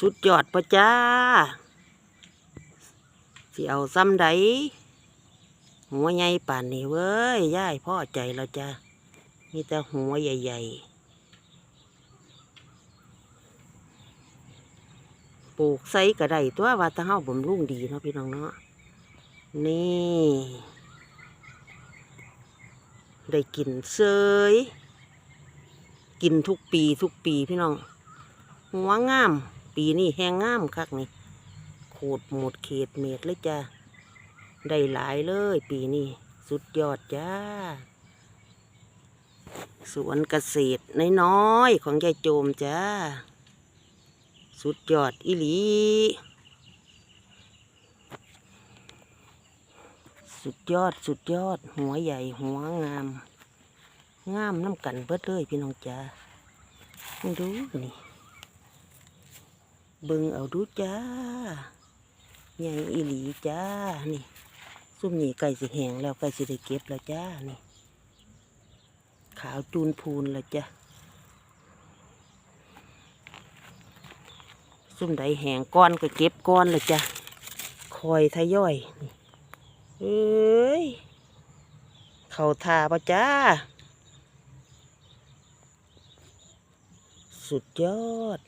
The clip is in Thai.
สุดยอดปะจ้าสิเอาซ้ำใดหัวใหญ่ป่านนี้เว้ยย่ายพ่อใจแล้วจ้ามีแต่หัวใหญ่ๆ ปลูกไซก็ได้ตัวว่าตะเฮาบำรุงดีเนาะพี่น้องเนาะ นี่ ได้กินเซยกินทุกปีทุกปีพี่น้อง หัวงาม ปีนี้แห้งงามคักนี่โคตรหมดเขตเมตรเลยจ้าได้หลายเลยปีนี้สุดยอดจ้า สวนเกษตรน้อยๆของยายโจมจ้า สุดยอดอีหลี สุดยอดสุดยอด หัวใหญ่หัวงาม งามน้ำกันเบิดเลยพี่น้องจ้าดูนี่ เบิ่งเอาดูจ้าใหญ่อีหลีจ้า นี่ซุ่มนี่ไก่สิแหงแล้วไก่สิได้เก็บแล้วจ้า นี่ ขาวจูนพูนแล้วจ้าซุ่มใดแหงก้อนก็เก็บก้อนแล้วจ้าคอยทยอยนี่เอ้ย เขาทาปะจ้า สุดยอด